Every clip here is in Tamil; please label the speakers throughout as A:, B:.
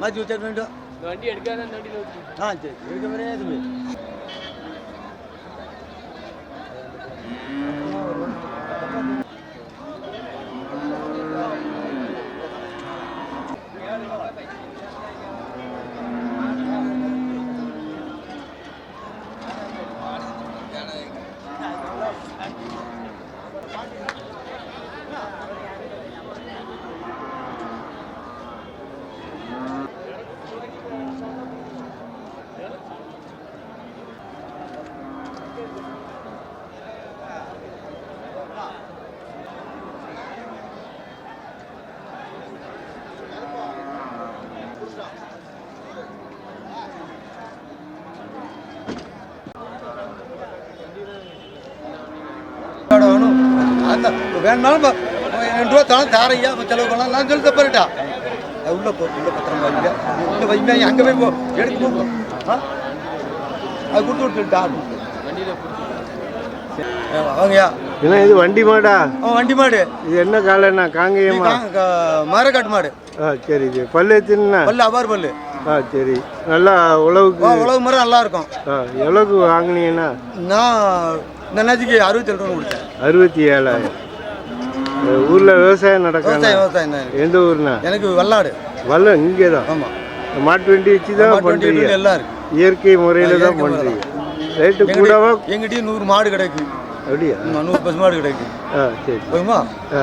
A: மாற்றி வச்சா வேண்டும்
B: இந்த வண்டி எடுக்காத அந்த வண்டியில் ஊற்றி
A: ஆ சரி இருக்க மாதிரியே இது வேணும் அந்த வேணுனாலும் ப- ரெண்டு ரூபா தானே தாரையா செலவு பண்ணலாம் நான் சொல்லி தப்பாருட்டா உள்ள போ உள்ள பத்திரம் வைங்க உள்ள வைங்க அங்கே போய் போ. எடுத்து போ. அது கொடுத்து விட்டுட்டா அவங்கயா
C: ஏன்னா இது வண்டி மாடா?
A: வண்டி மாடு.
C: இது என்ன காலைண்ணா? காங்கேயமா
A: மரக்காட்டு மாடு.
C: ஆ சரி சரி. பல்லு எத்தினா
A: பல்லு அபார் பல்லு.
C: ஆ சரி. நல்லா உழவுக்கு
A: உழவு மரம் நல்லா இருக்கும்
C: ஆ எவ்வளோக்கு வாங்கினீங்கன்னா
A: நான் இந்த நேரத்துக்கு அறுபத்தி ஏழு ரூபா கொடுத்தேன்.
C: அறுபத்தி ஏழாயிரம் ஊரில் விவசாயம் நடக்காது
A: விவசாயம் விவசாயம் தான் எனக்கு.
C: எந்த ஊர்ண்ணா?
A: எனக்கு வெள்ளாடு
C: வல்ல இங்கே தான்
A: ஆமாம்
C: மாட்டு வண்டி வச்சு தான் பண்ணுறீங்க
A: எல்லாம் இருக்கு.
C: இயற்கை முறையில் தான் பண்ணுறீங்க ரேட்டு கூடவா?
A: எங்கிட்டயும் நூறு மாடு கிடைக்கு.
C: அப்படியா?
A: நூறு பசு மாடு கிடைக்கு.
C: ஆ சரி.
A: போயுமா
C: ஆ.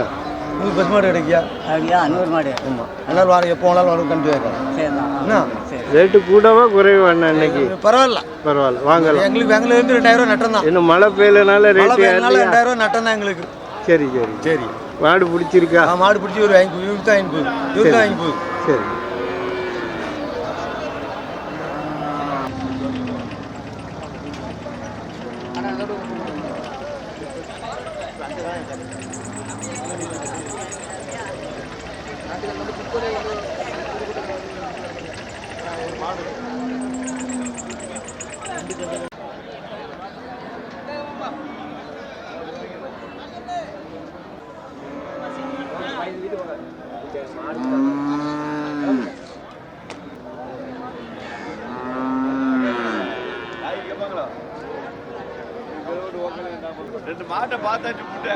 A: நூறு பசு மாடு கிடைக்கியா?
D: அப்படியா? நூறு மாடு.
A: ஆமாம் அதனால வாரம் எப்போ வேணாலும் வரும் கண்டு வைக்கலாம்
C: ரேட்டு கூடவா குறைவாண்ணா இன்னைக்கு?
A: பரவாயில்ல.
C: பரவாயில்ல வாங்கலாம்.
A: எங்களுக்கு பெங்களூர்ல இருந்து ரெண்டாயிரம் ரூபா நட்டம் தான்.
C: இன்னும் மழை பெய்யலனால ரேட்டு?
A: ரெண்டாயிரம் ரூபா நட்டம் தான் எங்களுக்கு.
C: சரி சரி.
A: சரி.
C: மாடு பிடிச்சிருக்கா?
A: மாடு பிடிச்சி ஒரு போகுது இவருக்கு தான் வாங்கி போகுது
C: சரி.
E: ரெண்டு மாட்டை பார்த்தாச்சு முட்டை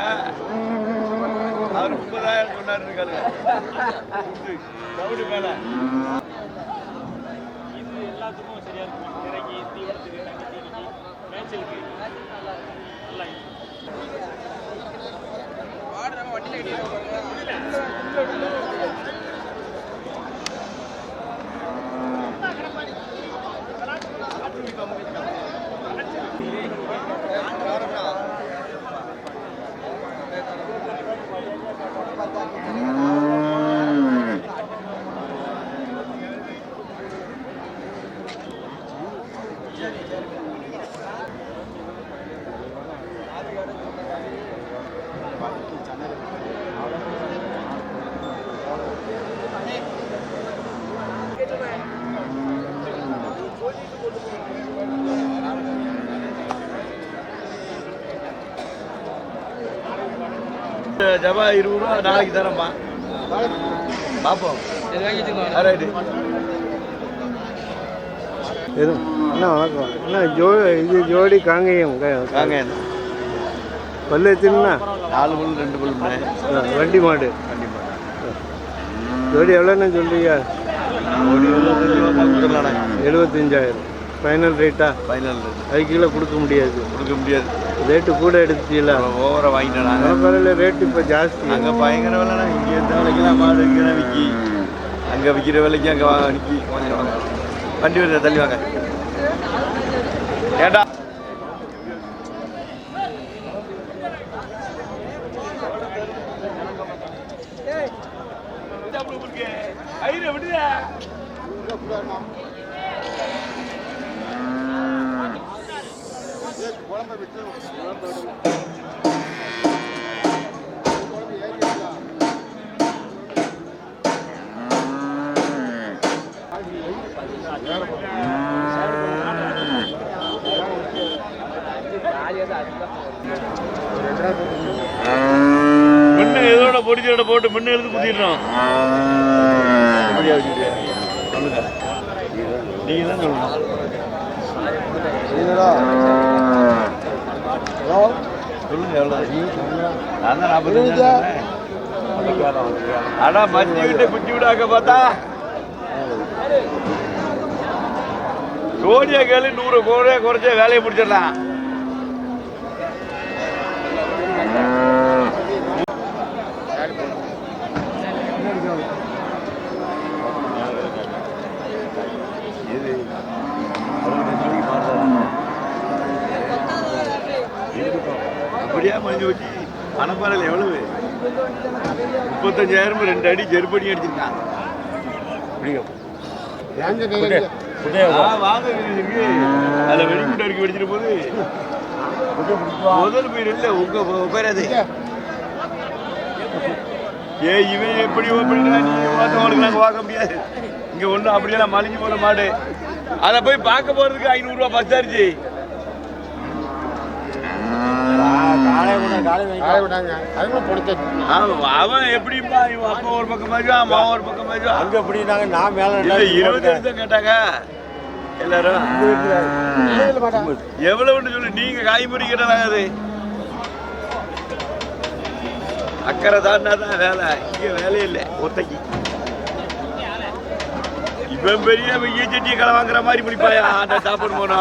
E: அவர் முப்பதாயிரம் சொன்னாரு இருக்காரு தவிடு மேல
B: இது எல்லாத்துக்கும் சரியா இருக்கும்
E: ஜபா இருபது ரூபா நாளைக்கு தரேன்ப்பா. பார்ப்போம் ரைட்டு
C: எதுவும் அண்ணா வணக்கம். அண்ணா ஜோ இது ஜோடி காங்கேயம். க-
E: வாங்க
C: பல்லு எத்தினா
E: நாலு புல் ரெண்டு புல்
C: வண்டி மாடு. ஜோடி எவ்வளோண்ணா சொல்றீங்க?
E: ஒரு இருபத்தஞ்சு ரூபா கொடுக்கலாண்ணே.
C: எழுபத்தஞ்சாயிரம். ஃபைனல் ரேட்டா
E: ஃபைனல்
C: அது கீழே கொடுக்க முடியாது.
E: கொடுக்க முடியாது.
C: ரேட்டு கூட எடுத்துட்டீங்களா?
E: ஓவரா வாங்கிட்டேன் நாங்கள்
C: பரவாயில்ல ரேட்டு இப்போ ஜாஸ்தி.
E: அங்கே பயங்கர விலைண்ணா இங்கே எந்த விலைக்கெல்லாம் மாடு விற்கிறேன் விற்கி அங்கே விற்கிற விலைக்கு அங்கே வாங்க நிற்கி கொஞ்சம் வாங்க. வண்டி வருது? தள்ளி வாங்க. ஏண்டா? முன்ன இதோட பொடிச்சோட போட்டு முன்ன எடுத்து குத்திடுறோம் நீங்க தான் சொல்லணும். சொல்லுங்க எவ்வளோ நான் தான் அடா கிட்ட விடாக்க பார்த்தா. கோடியா கேளு நூறு கோடியா குறைச்ச வேலையை முடிச்சிடலாம். வச்சு பணப்பாறையில் எவ்வளவு? முப்பத்தஞ்சாயிரம் ரெண்டு அடி செருப்படி அடிச்சிருக்கான். அதுல வெடிகுண்டு அடிக்க வெடிச்சிட்டு போது முதல் பேர் இல்ல உங்க அது ஏ இவன் எப்படி எப்படின்னா நீங்க பார்த்தவங்களுக்கு நாங்க பார்க்க முடியாது. இங்க ஒண்ணு அப்படியெல்லாம் மலிஞ்சு போன மாடு. அதை போய் பார்க்க போறதுக்கு ஐநூறு ரூபாய் அவன் அவன் எப்படிப்பா இவன் அப்பா ஒரு பக்கம் மேஜுவான் அம்மா ஒரு பக்கம் மேஜுவான்
F: அங்கே எப்படினாங்க நான் மேலே
E: இல்ல இருபது தான் கேட்டாங்க. எல்லாரும் எவ்வளவுன்னு சொல்லு நீங்க காய்கறி கேட்டாங்க அக்கறை தாண்டா தான் வேலை. இங்க வேலையே இல்லை ஒத்தைக்கு இவன் பெரிய வெய்ய சட்டியை களை வாங்குற மாதிரி முடிப்பாயா? அந்த சாப்பாடு போனா.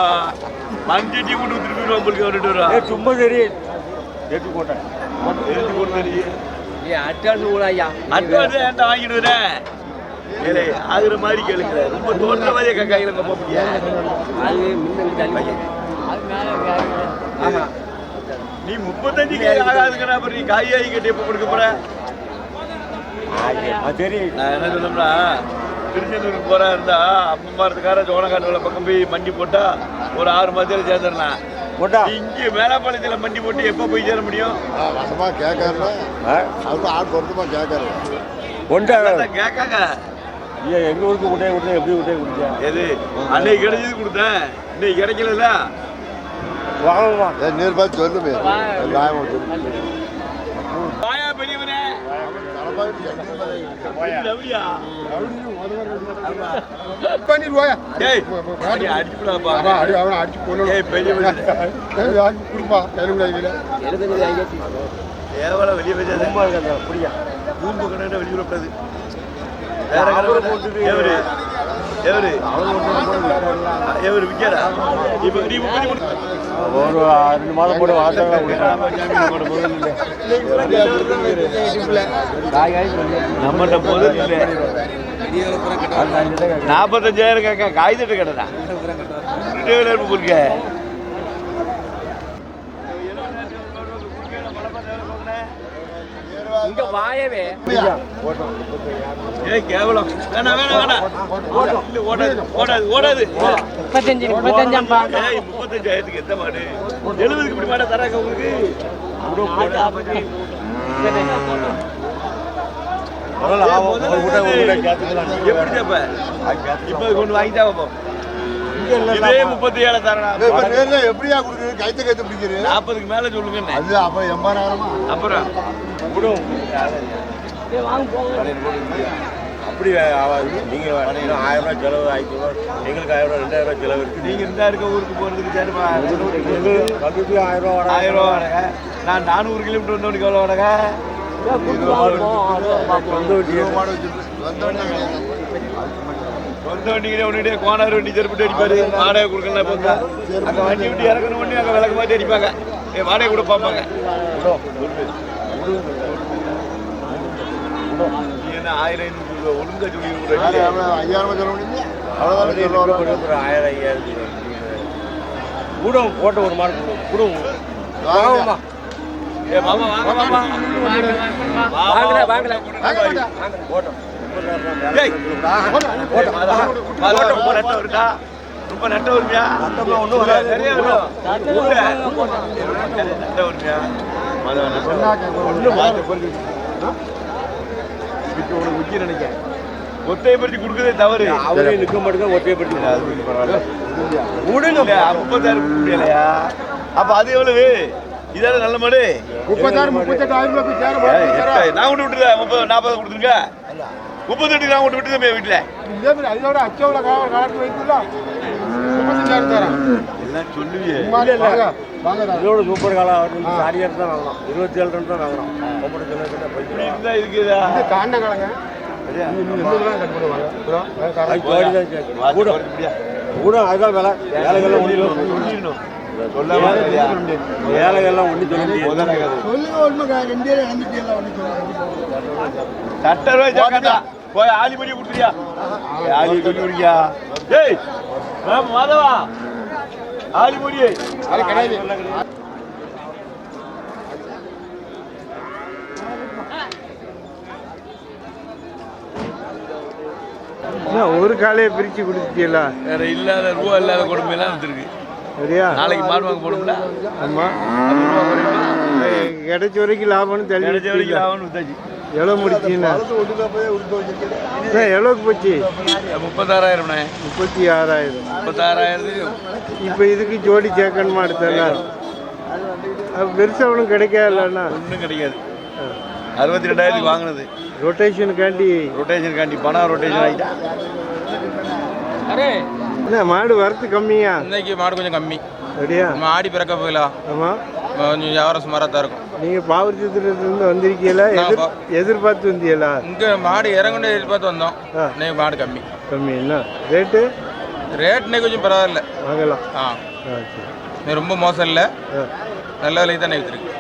E: மண் சட்டி கொண்டு திருப்பி நம்மளுக்கு வந்துட்டு வரும்.
F: சும்மா சரி. ஏற்று போட்டேன்
E: தெரிஞ்சு கொண்டு தெரியும் அட்வான்ஸ் ஏன்டா வாங்கிடுறேன் ஏலே ஆகுற மாதிரி கேளுங்க. ரொம்ப தோன்ற மாதிரியே கக்காயில கப்ப முடியாது நீ முப்பத்தஞ்சு காய் ஆகாதுங்கடா அப்புறம் நீ காய் ஆகி கட்டி எப்போ கொடுக்க போற?
F: சரி
E: நான் என்ன சொல்லணும்னா திருச்செந்தூருக்கு போறா இருந்தா அப்பம்மாரத்துக்கார சோழக்காட்டுல பக்கம் போய் மண்டி போட்டா ஒரு ஆறு மாதத்துல சேர்ந்துடலாம்.
F: போட்டா.
E: இங்கே மேலாப்பாளையத்துல மண்டி போட்டு எப்போ போய் சேர முடியும்?
G: வசமா கேட்கறல அது ஆள் பொருத்தமா கேட்கறது
F: ஒன்றா
E: கேட்காங்க?
F: எங்க ஊருக்கு விட்டே விட்டே எப்படி விட்டே குடிச்சா
E: எது? அன்னைக்கு கிடைச்சது கொடுத்தேன். இன்னைக்கு கிடைக்கல
F: வாங்கம்மா.
G: ஏன் நீர் பார்த்து சொல்லுமே.
E: வெளிய வச்சாத
F: சும்மா
E: வெளிய வேற போட்டு எவரு? எவரு விக்காரா இப்ப நீ
F: ஒரு ரெண்டு மாதம் போட்டு
E: நம்மகிட்ட முதல் இல்லை நாற்பத்தஞ்சாயிரம் கடடா இருக்க
H: இங்க வாயவே.
E: ஏய் கேவலம். வேணாம் வேணாம் இல்ல, ஓடாது ஓடாது ஓடாது.
H: முப்பத்தஞ்சு முப்பத்தஞ்சாம்பா
E: ஏய் முப்பத்தஞ்சாயிரத்துக்கு எந்த மாடு? எழுபதுக்கு இப்படி மாடா தராங்க உங்களுக்கு? எப்படி இப்ப? கொண்டு வாங்கிட்டா பார்ப்போம் இதே முப்பத்தி ஏழு
G: நேர்ல எப்படியா கொடுக்குறது? கைத்த கைத்து பிடிக்கிறது
E: நாற்பதுக்கு மேல சொல்லுங்க
G: அது அப்ப எண்பதாயிரமா
E: அப்புறம்.
F: அப்படி நீங்க ஆயிரம் ரூபாய் செலவு ஆயிரத்தி எங்களுக்கு ஆயிரம் ரூபாய் ரெண்டாயிரம் ரூபாய் செலவு இருக்கு.
E: நீங்க இருந்தா இருக்க ஊருக்கு போறதுக்கு சரிப்பா
F: எங்களுக்கு ஆயிரம் வாடகை.
E: ஆயிரம் ரூபா வாடகை. நான் நானூறு கிலோமீட்டர் வந்தவனுக்கு எவ்வளோ வாடகை.
F: சொந்த
E: சொந்த வண்டிக்கிட்டே உன்னிட்டே கோனார் வண்டி செருப்பிட்டு அடிப்பாரு வாடகை கொடுக்கலாம் பார்த்தா அங்கே வண்டி விட்டு இறக்கணும் வண்டி அங்கே விளக்கு மாட்டி அடிப்பாங்க ஏ வாடகை கூட பார்ப்பாங்க. என்ன ஆயிரம் ஐநூறு ரூபா ஒழுங்கா சொல்லி?
G: ஐயாயிரம் சொல்ல சொல்லுவாங்க
F: ஒரு ஆயிரம் ஐயாயிரம் கூட போட்ட ஒரு மாடு கொடுங்க
G: வாங்கம்மா.
E: ஏ மாமா வாங்க மாமா. வாங்கல வாங்கல
F: போட்டோம்.
E: ரொம்ப நட்டம் வருதா ரொம்ப நட்டம் நிறைய வரும் ஊர்ல. நட்டம் வருமியா மாதா, நட்டம். ஒண்ணும் மாதா, பொறுத்து. இப்ப உனக்கு முக்கியம் நினைக்கிறேன் ஒத்தைப்படுத்தி கொடுக்கறதே தவறு
F: அவரே நிற்க மாட்டேங்க ஒற்றையப்படுத்தி பரவாயில்ல
E: விடுங்க முப்பத்தாயிரம் கொடுக்க முடியலையா அப்ப அது எவ்வளவு இதான நல்ல மாடு
G: முப்பத்தாறு முப்பத்தெட்டு
E: நான் கொண்டு விட்டுறேன் முப்பது நாற்பது கொடுத்துருங்க முப்பத்தெட்டு கிராம் கொண்டு விட்டு தம்பி வீட்டுல.
C: இதே மாதிரி அதோட அச்சோட கணக்கு வைக்கல முப்பத்தஞ்சாயிரம் தரேன்
E: எல்லாம் சொல்லுவியே.
C: இதோட சூப்பர் காலம் சாரியாக தான் வாங்கலாம். இருபத்தி ஏழு ரன் தான் வாங்கலாம் ஒவ்வொரு
E: இருக்குதா?
C: காண்ட காலங்க.
E: கூட.
C: அதுதான் விலை.
E: சொல்லாம இல்லையா?
C: ஏழைகள்லாம் ஒன்றும் சொல்ல
A: சொல்லுங்க ஒண்ணுக்கா ரெண்டே
E: சட்ட ரூபாய் போய் ஆலி பண்ணி கொடுத்துறியா ஏய், ஆலி பண்ணி குடிக்கா டேய் ஆ, மாதவா. ஆலி
C: அது கிடையாது ஒரு காலையை பிரிச்சு கொடுத்துட்டீங்களா
E: வேற இல்லாத ரூபா இல்லாத கொடுமை எல்லாம் வந்துருக்கு
C: சரியா?
E: நாளைக்கு மாடு வாங்க போனோம்ல
C: ஆமா? கிடைச்ச வரைக்கும் லாபம்னு
E: கிடைச்ச வரைக்கும்? ஆகணும் வித்தாச்சு.
C: எவ்வளோ முடிச்சீங்கன்னா அண்ணா, எவ்வளோக்கு போச்சு?
E: முப்பத்தாறாயிரம்ண்ணே.
C: முப்பத்தி ஆறாயிரம்
E: முப்பத்தாறாயிரத்துக்கு.
C: இப்போ இதுக்கு ஜோடி சேர்க்கணுமா அடுத்தண்ணா அது பெருசாக ஒன்றும் கிடைக்காதுல்லண்ணா
E: ஒன்றும் கிடைக்காது. அறுபத்தி ரெண்டாயிரத்துக்கு வாங்கினது.
C: ரொட்டேஷனுக்காண்டி
E: ரொட்டேஷன் காண்டி பணம் ரொட்டேஷன் ஆகிட்டா
B: அரே.
C: என்ன மாடு வரத்து கம்மியா?
B: இன்னைக்கு மாடு கொஞ்சம் கம்மி.
C: அப்படியா?
B: நம்ம ஆடி பிறக்க போகலாம்
C: ஆமாம்
B: கொஞ்சம் வியாபாரம் சுமாராக தான் இருக்கும்.
C: நீங்கள் பாவரத்திலிருந்து வந்திருக்கீங்களா? எதிர் எதிர்பார்த்து வந்தீங்களா?
B: இங்கே மாடு இறங்குன்னு எதிர்பார்த்து வந்தோம். இன்னைக்கு மாடு கம்மி.
C: கம்மி என்ன? ரேட்டு?
B: ரேட் இன்னைக்கு கொஞ்சம் பரவாயில்ல.
C: வாங்கலாம்.
B: ஆ.
C: சரி.
B: ரொம்ப மோசம் இல்லை. நல்ல விலைக்கு தான் விற்றுருக்கு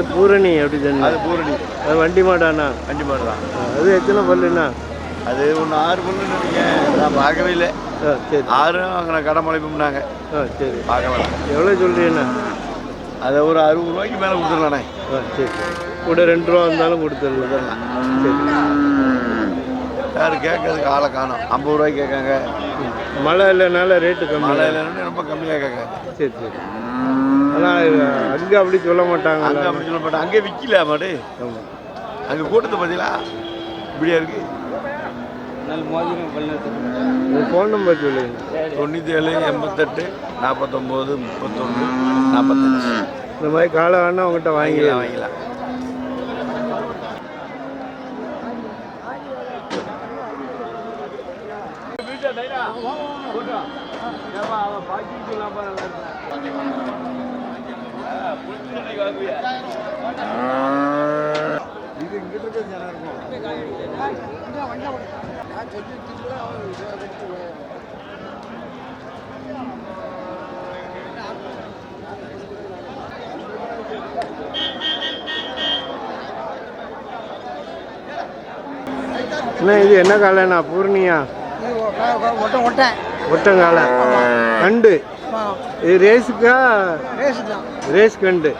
C: அது பூரணி அப்படி தானே
E: அது பூரணி.
C: அது வண்டி மாடாண்ணா?
E: அஞ்சு மாடு தான்.
C: அது எத்தனை பல்லுண்ணா?
E: அது ஒன்று ஆறு பொண்ணு நினைக்கிறேன். நான் பார்க்கவே இல்லை.
C: சரி.
E: ஆறும் அங்கே கடை முளைப்புனாங்க
C: ஆ சரி.
E: பார்க்கலாம்
C: எவ்வளோ சொல்கிறீங்கண்ணா
E: அதை ஒரு அறுபது ரூபாய்க்கு மேலே கொடுத்துடலாண்ணே.
C: ஆ சரி. கூட ரெண்டு ரூபா வந்தாலும் கொடுத்துடலாம். சரி.
E: யார் கேட்கறதுக்கு ஆளை காணும். ஐம்பது ரூபாய்க்கு கேட்காங்க.
C: மழை இல்லைனால ரேட்டு கம்மி
E: மழை இல்லைன்னு ரொம்ப கம்மியாக கேட்காங்க.
C: சரி சரி. ஆனால் அங்கே அப்படி சொல்ல
E: அங்கே
C: மாட்டாங்களா
E: அப்படி சொல்ல மாட்டேன் அங்கே விற்கல மாடு. அங்கே கூட்டத்தை பார்த்தீங்களா? இப்படியா இருக்கு.
C: ஃபோன் நம்பர் சொல்லுங்க.
E: தொண்ணூற்றி ஏழு எண்பத்தெட்டு நாற்பத்தொம்போது முப்பத்தொன்று நாற்பத்தஞ்சு
C: இந்த மாதிரி காலை வேணா உங்கள்கிட்ட
E: வாங்கிக்கலாம்.
C: வாங்கிக்கலாம். அண்ணா இது என்ன காலைண்ணா? பூர்ணியா? ஒட்டங்காலை. கண்டு. இது ரேஸுக்கா?
A: ரேஸ்
C: கண்டு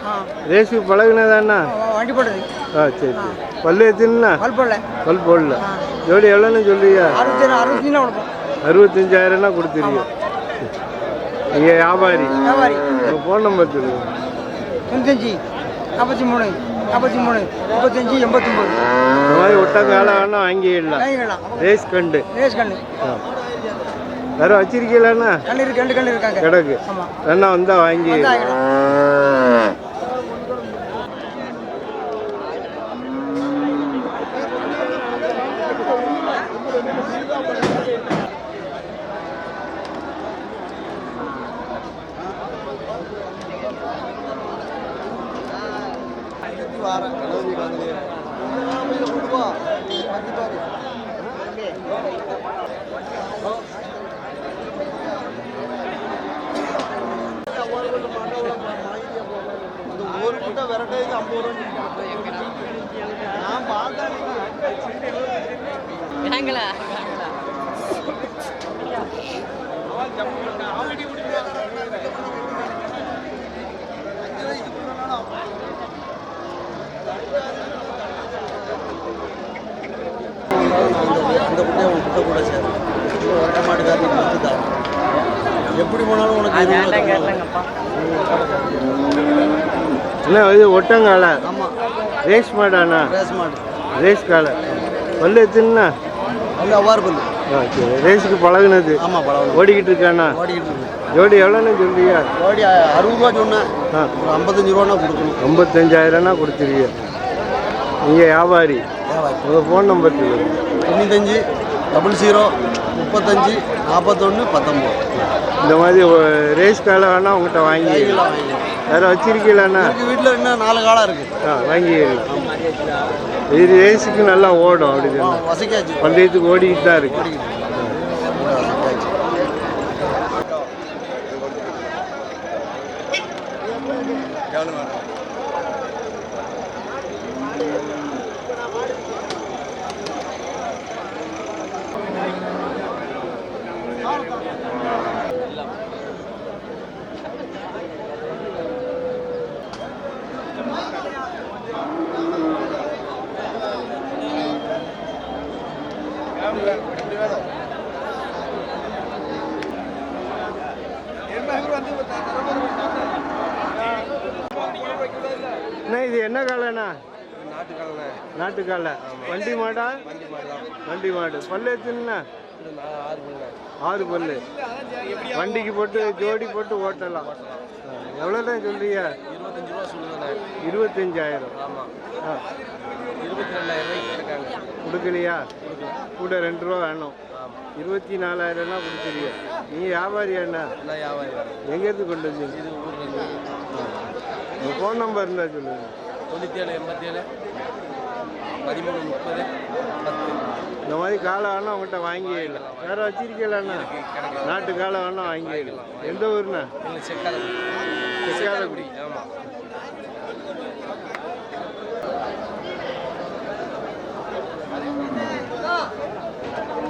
C: ரேஸுக்கு பழகுனதாண்ணா? ஆ சரி சரி. பல்லு எத்தினா
A: பல் போடல.
C: பல் போடல. ஜோடி எவ்வளோன்னு
A: கொடுப்போம்
C: அறுபத்தஞ்சாயிரம்னா கொடுத்துருவியா நீங்கள் வியாபாரி. உங்கள் ஃபோன் நம்பர் சொல்லுங்க.
A: தொண்ணூத்தஞ்சு நாற்பத்தி மூணு நாற்பத்தி மூணு முப்பத்தஞ்சு எண்பத்தொம்போது.
C: இந்த மாதிரி ஒட்டங்காலை வேணா வாங்கிடலாம். ரேஸ் கண்டு.
A: ரேஸ் கண்ணு
C: ஆ. வேறு வச்சிருக்கீங்களாண்ணா
A: கண்ணு ரெண்டு கண்ணு இருக்காங்க.
C: கிடக்கு.
A: ஆமா.
C: வேணா வந்தா வாங்கி
A: வந்தா வாங்கிக்கலாம்.
D: ஒரு முட்டை விரட்டைக்கு ஐம்பது ரூபா நான் பார்த்தேன்
A: அந்த குட்டையை உன் குட்டை கூட சேரும். ஒரட்ட மாட்டுக்காரன் கொடுத்துட்டான் எப்படி போனாலும் உனக்கு
C: இது ஒட்டங்காலை
A: ஆமாம்
C: ரேஸ் மாடாண்ணா
A: ரேஸ் மாடு.
C: ரேஸ் காலை பல்லு எத்துனா?
A: வந்து அவ்வாறு பல்லு.
C: ஓகே. ரேஸுக்கு பழகுனது.
A: ஆமாம்
C: ஓடிக்கிட்டு இருக்காண்ணா
A: ஓடிக்கிட்டு
C: ஜோடி எவ்வளோன்னு சொல்றியா?
A: ஓடி அறுபது ரூபா சொன்னேன்.
C: ஆ.
A: ஒரு ஐம்பத்தஞ்சு ரூபானா கொடுக்கணும்.
C: ஐம்பத்தஞ்சாயிரம்னா கொடுத்துருவீங்க நீங்கள் வியாபாரி. உங்கள் ஃபோன் நம்பர் சொல்லுங்கள்
A: தொண்ணூத்தஞ்சு டபுள் ஜீரோ முப்பத்தஞ்சு நாற்பத்தொன்று பத்தொம்போது.
C: இந்த மாதிரி ரேஸ் காலை வேணா உங்கள்கிட்ட வாங்கி வேறு வச்சிருக்கீங்களாண்ணா?
A: வீட்டில் இன்னும் நாலு காலம் இருக்குது
C: ஆ வாங்கி இது ரேஸுக்கு நல்லா ஓடும் அப்படி பந்தயத்துக்கு ஓடிக்கிட்டு தான் இருக்கு. அண்ணா இது என்ன காலைண்ணா நாட்டு காலை வண்டி மாடா? வண்டி மாடு. பல்லு எத்துனா ஆறு பல்லு. வண்டிக்கு போட்டு ஜோடி போட்டு ஓட்டலாம். எவ்வளோ தான் சொல்றீங்க இருபத்தஞ்சாயிரம். கொடுக்கலையா? கூட ரெண்டு ரூபா வேணும். இருபத்தி நாலாயிரம்னா கொடுத்துருவிய நீ வியாபாரியாண்ணா
D: என்ன வியாபாரி
C: எங்கேருந்து கொண்டு வந்தீங்க?
D: இது ஊர்லேருந்து
C: உங்கள் ஃபோன் நம்பர் இருந்தால் சொல்லுங்கள்
D: தொண்ணூற்றி ஏழு எண்பத்தேழு பதிமூணு முப்பது பத்து.
C: இந்த மாதிரி காலை வேணா உங்கள்கிட்ட வாங்கிடலாம் வேற வச்சிருக்கலாண்ணா நாட்டு காலை வேணா வாங்கிடலாம் எந்த ஊர்ண்ணா?
D: செக்காதகுடி
C: செக்காதகுடி
D: ஆமாம்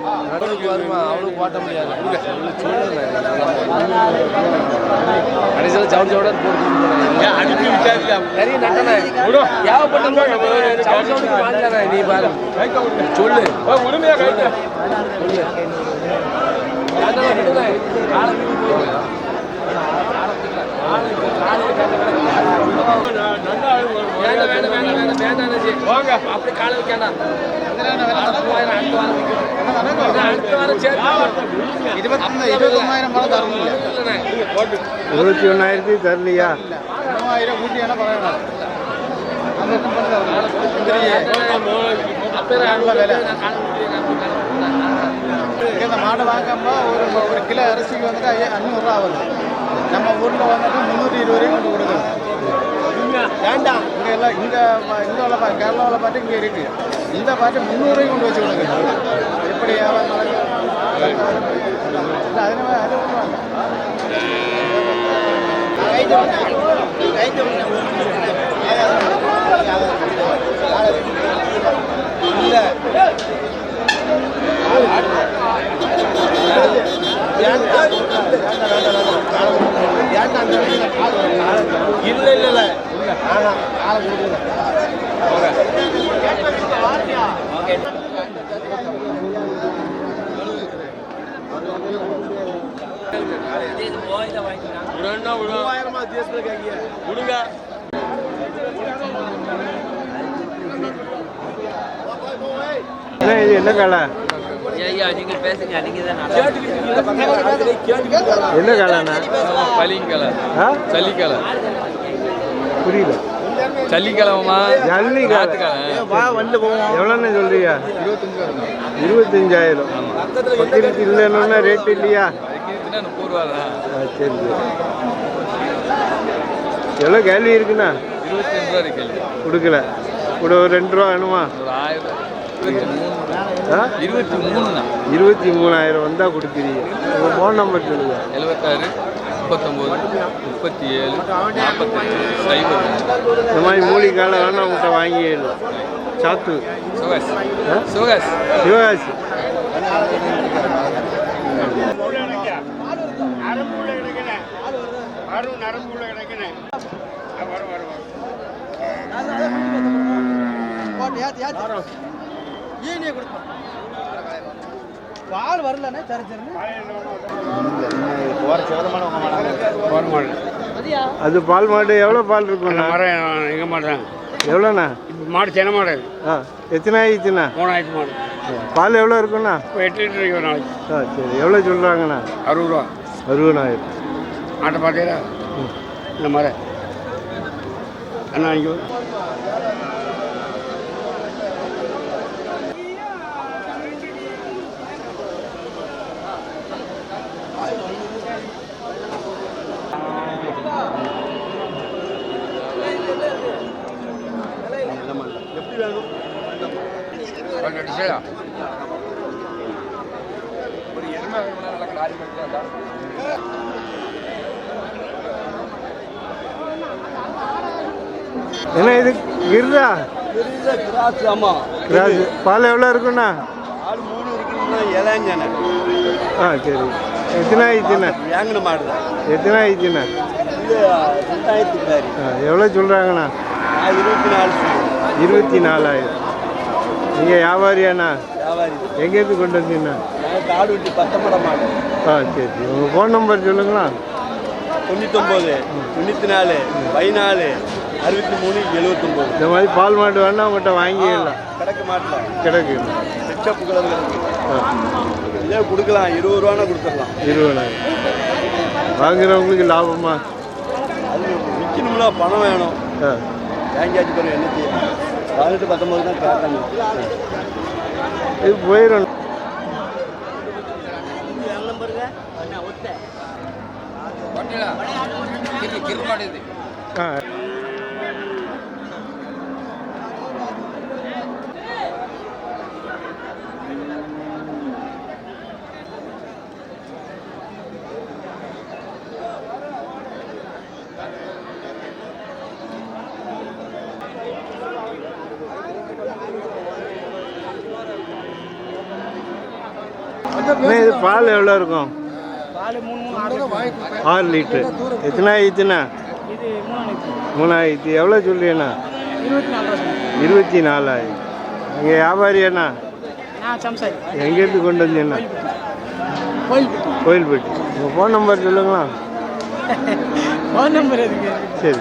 D: அவனுக்கு வருமா? அவனுக்கு ஓட்ட முடியாது. கடைசியில் ஜவுளி ஜவுடன் போட்டு நிறைய நட்டனே யாவப்பட்ட நீ பாரு. சொல்லு.
E: உரிமையா கைட்டு
D: சொல்லு அதெல்லாம் விடுதே ஆளை விட்டு போயிரு. வேண்டாம் வேண்டாம் வேண்டாம் வேண்டாம் வேண்டாம் அண்ணாச்சி. அப்படி காலை வைக்கணும்.
C: இருபத்தி ஒன்றாயிரத்தி தரலையா
A: மூவாயிரம் ஊட்டி வேணா பரவாயில்ல மாடு வாங்காம ஒரு ஒரு கிலோ அரிசிக்கு வந்துட்டு ஐயா அஞ்சூறுரூவா ஆகுது நம்ம ஊரில் வந்துட்டு முந்நூற்றி இருபது ரூபாய் கொண்டு கொடுக்குறோம். வேண்டாம் இங்கே எல்லாம் இங்கே இந்த உள்ள பா கேரளாவில் பாட்டு இங்கே இருக்குது இந்த பாட்டு முந்நூறு கொண்டு வச்சு கொடுங்க எப்படி வியாபாரம் நடக்கும்? இல்லை, அது இல்லை.
E: மூவாயிரமா தேசத்துல கேட்கிய விடுங்க
C: இது என்ன
I: தான்
C: என்ன காலைண்ணா
E: பலிங்கலை
C: ஆ
E: சல்லிக்கலை
C: புரியல.
E: சல்லிக்கிழமா.
C: சொல்றியா இருபத்தஞ்சாயிரம். பத்திரிக்கை இல்லைன்னா ரேட் இல்லையா?
E: முப்பது ரூபா
C: சரி எவ்வளோ கேள்வி இருக்குண்ணா?
E: இருபத்தஞ்சு ரூபா
C: கொடுக்கல. ஒரு ரெண்டு ரூபா வேணுமா?
E: இருபத்தி மூணு. இருபத்தி
C: மூணாயிரம் வந்தால் கொடுக்குறீங்க. உங்கள் ஃபோன் நம்பர் சொல்லுங்க.
E: எழுபத்தாறு முப்பத்தொம்போது முப்பத்தி ஏழு நாற்பத்தஞ்சு சைபர்
C: இந்த மாதிரி மூலிகால வேணா உங்கள்கிட்ட வாங்கிடலாம் சாத்து.
E: சுகாஸ்.
C: ஆ?
E: சுகாஸ்.
C: சிவகாசி
A: பால் வரலண்ணே சரி சரி
C: அது பால் மாடு எவ்வளோ பால் இருக்கும்ண்ணா
J: மரம் எங்க மாட்டேன்
C: எவ்வளோண்ணா?
B: மாடு சின்ன மாடு.
C: ஆ எத்தனை ஆயிடுச்சுண்ணா?
B: மூணாயிரத்து மாடு.
C: பால் எவ்வளோ இருக்குண்ணா?
B: இப்போ எட்டு லிட்டர் நாளைக்கு.
C: ஆ சரி. எவ்வளோ சொல்கிறாங்கண்ணா
B: அறுபது ரூபா.
C: அறுபதாயிரம்.
B: ஆட்டை பார்த்தீங்களா இந்த மாதிரி அண்ணா இங்கே
C: என்ன இது கிர்ரா?
E: கிராஸ் ஆமாம்
C: கிராஸ் பால் எவ்வளோ இருக்குண்ணா
E: ஆள் மூணு இருக்குன்னா
C: ஆ சரி. எத்தனை ஆயிடுச்சுண்ணா?
E: வேங்கின மாடு தான்
C: எத்தனை ஆயிடுச்சுண்ணா?
E: இது ரெண்டாயிரத்து
C: எவ்வளோ சொல்கிறாங்கண்ணா
E: இருபத்தி நாலு.
C: இருபத்தி நாலாயிரம். நீங்கள் வியாபாரியாண்ணா
E: வியாபாரி.
C: எங்கேருந்து கொண்டு வந்தீங்கண்ணா?
E: நான் காடு வெட்டி பத்தமட மாடு
C: ஆ சரி சரி. உங்கள் ஃபோன் நம்பர் சொல்லுங்களா?
E: தொண்ணூத்தொம்பது தொண்ணூற்றி நாலு பதினாலு அறுபத்தி மூணு எழுபத்தொம்போது
C: இந்த மாதிரி பால் மாடு வேணா உங்கள்கிட்ட வாங்கிடலாம்
E: கிடக்க மாட்டில்.
C: கிடக்கு
E: செச்சப்பு கலர் கிடக்கு
C: ஆ.
E: இதே கொடுக்கலாம். இருபது ரூபானா கொடுத்துடலாம்.
C: இருபதாயிரம் வாங்குறவங்களுக்கு லாபமா?
E: அது விற்கணும்னா பணம் வேணும். வாங்கியாச்சு பிறகு என்ன செய்ய? பதினெட்டு பத்தொம்பது தான் கேட்காங்க
C: இது போயிடும் ஆ. இது பால் எவ்வளோ இருக்கும்? ஆறு லிட்ரு எத்தனை ஆயிடுச்சுண்ணா? மூணாயிரத்தி எவ்வளோ சொல்றீண்ணா இருபத்தி நாலாயிரம் நீங்கள் வியாபாரியாண்ணா எங்கேருந்து கொண்டு வந்தீங்கண்ணா? கோயில்பட்டி. உங்கள் ஃபோன் நம்பர் சொல்லுங்களா
D: ஃபோன் நம்பர்
C: சரி.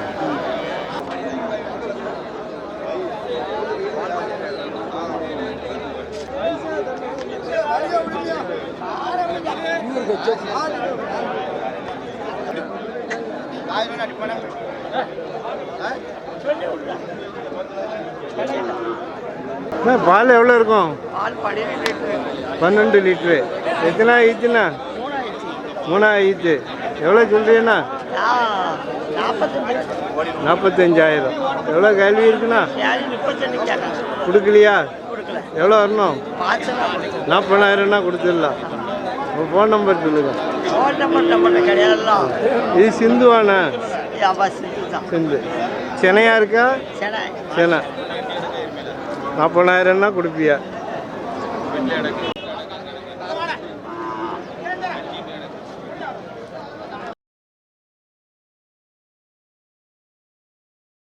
C: பால் எவ்வளோ இருக்கும்? பன்னெண்டு லிட்ரு எத்தனை ஆயிடுச்சுண்ணா? மூணாயிடுச்சு. எவ்வளோ சொல்றீங்கண்ணா? நாற்பத்தஞ்சாயிரம் எவ்வளோ கேள்வி இருக்குண்ணா? கொடுக்கலையா? எவ்வளோ வரணும்? நாற்பதாயிரம்னா கொடுத்துடலாம். உங்கள் ஃபோன் நம்பர் சொல்லுங்க. இது சிந்துவாண்ணா? சிந்து. சென்னையா இருக்கா? சென்னை. நாற்பதாயிரம்னா கொடுப்பியா